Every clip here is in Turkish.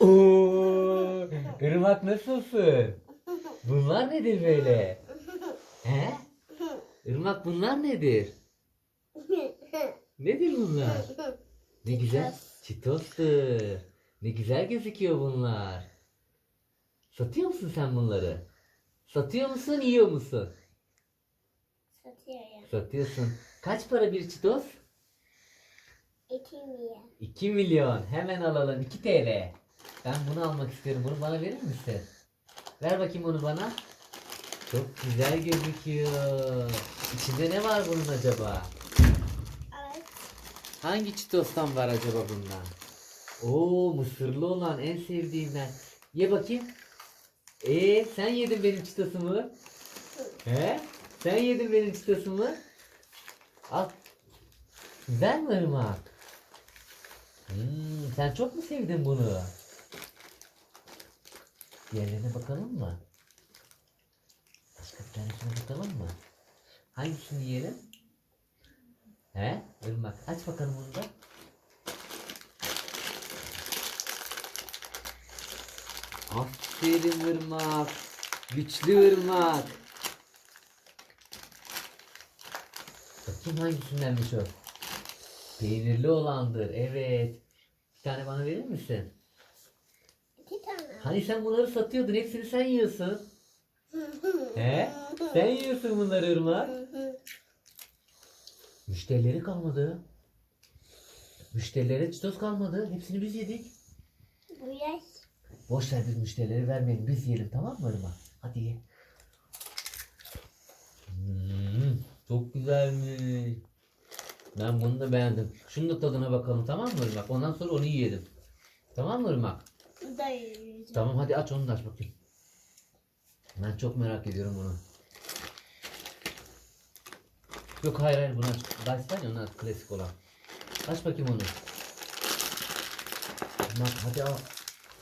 Oo, Irmak nasılsın? Bunlar nedir böyle? He? Irmak bunlar nedir? Nedir bunlar? Ne güzel. Çitostur. Ne güzel gözüküyor bunlar. Satıyor musun sen bunları? Satıyor musun, yiyor musun? Satıyorum. Satıyorsun. Kaç para bir çitos? İki milyon. 2 milyon. Hemen alalım. 2 TL. Ben bunu almak istiyorum. Bunu bana verir misin? Ver bakayım onu bana. Çok güzel gözüküyor. İçinde ne var bunun acaba? Evet. Hangi çitostan var acaba bundan? Oo mısırlı olan en sevdiğimden. Ye bakayım. Ee sen yedin benim çitosumu. He? Sen yedin benim çitosumu. Al. Güzel mi ırmak? Hmm, sen çok mu sevdin bunu? Diğerlerine bakalım mı? Başka bir tanesine bakalım mı? Hangisini yiyelim? He? Irmak. Aç bakalım bunu da. Aferin ırmak. Güçlü ırmak. Bakayım hangisindenmiş o? Peynirli olandır. Evet. Bir tane bana verir misin? Hani sen bunları satıyordun. Hepsini sen yiyorsun. He? Sen yiyorsun bunları ırmak. Müşterileri kalmadı. Müşterilere çitos kalmadı. Hepsini biz yedik. Bu yaş. Boş ver biz müşterileri vermeyelim. Biz yiyelim tamam mı Irmak? Hadi ye. Hmm, çok güzelmiş. Ben bunu da beğendim. Şunun da tadına bakalım tamam mı Irmak? Ondan sonra onu yiyelim. Tamam mı Irmak? Da yiyeceğim. Tamam hadi aç onu da aç bakayım. Ben çok merak ediyorum bunu. Yok hayır hayır bunu aç. Dice var ya onu aç klasik olan. Aç bakayım onu. Irmak hadi al.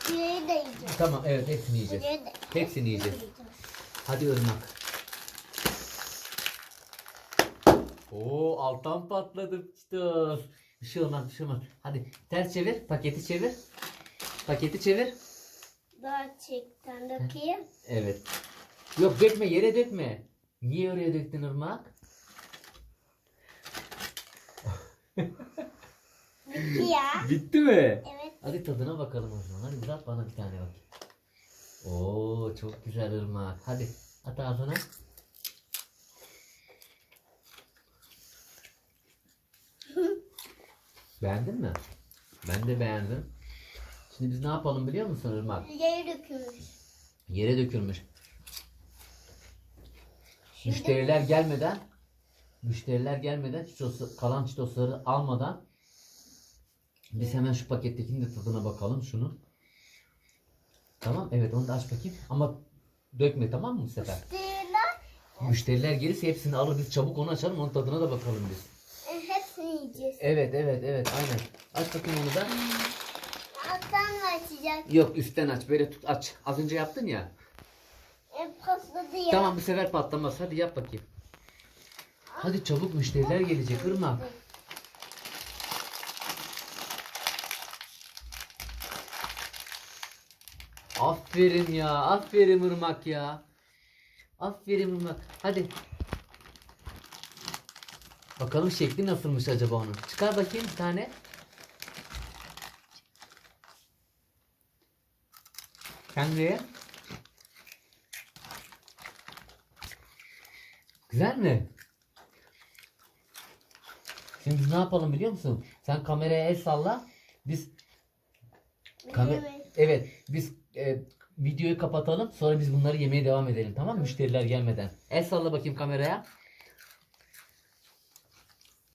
Diğeri de yiyeceğim. Tamam evet hepsini yiyeceğiz. Diğeri de. Hepsini yiyeceğiz. Hadi Irmak. Oo alttan patladı. Bir şey olmaz bir şey olmaz. Hadi ters çevir paketi çevir. Paketi çevir. Daha çekten dökeyim. Evet. Yok dökme yere dökme. Niye oraya döktün Irmak? Bitti ya. Bitti mi? Evet. Hadi tadına bakalım o zaman. Hadi uzat bana bir tane bak. Oo çok güzel Irmak. Hadi at ağzına. Beğendin mi? Ben de beğendim. Şimdi biz ne yapalım biliyor musun Irmak? Yere dökülmüş. Yere dökülmüş. Müşteriler gelmeden müşteriler gelmeden çitos, kalan çitosları almadan biz hemen şu pakettekinin de tadına bakalım şunu. Tamam evet onu da aç bakayım ama dökme tamam mı bu sefer? Diğerler Müşteriler gelirse hepsini alır biz çabuk onu açalım onun tadına da bakalım biz. e, hepsini yiyeceğiz. Evet evet evet aynen. Aç bakayım onu da. Alttan mı açacak? Yok üstten aç böyle tut aç. Az önce yaptın ya. E, patladı ya. Tamam bu sefer patlamaz hadi yap bakayım. Hadi çabuk müşteriler gelecek Irmak. Aferin ya. Aferin Irmak ya. Aferin Irmak. Hadi. Bakalım şekli nasılmış acaba onun. Çıkar bakayım bir tane. Sen de ye. Güzel mi? Şimdi biz ne yapalım biliyor musun? Sen kameraya el salla. Biz Kamer Evet. evet biz e, videoyu kapatalım sonra biz bunları yemeye devam edelim tamam mı? Müşteriler gelmeden. El salla bakayım kameraya.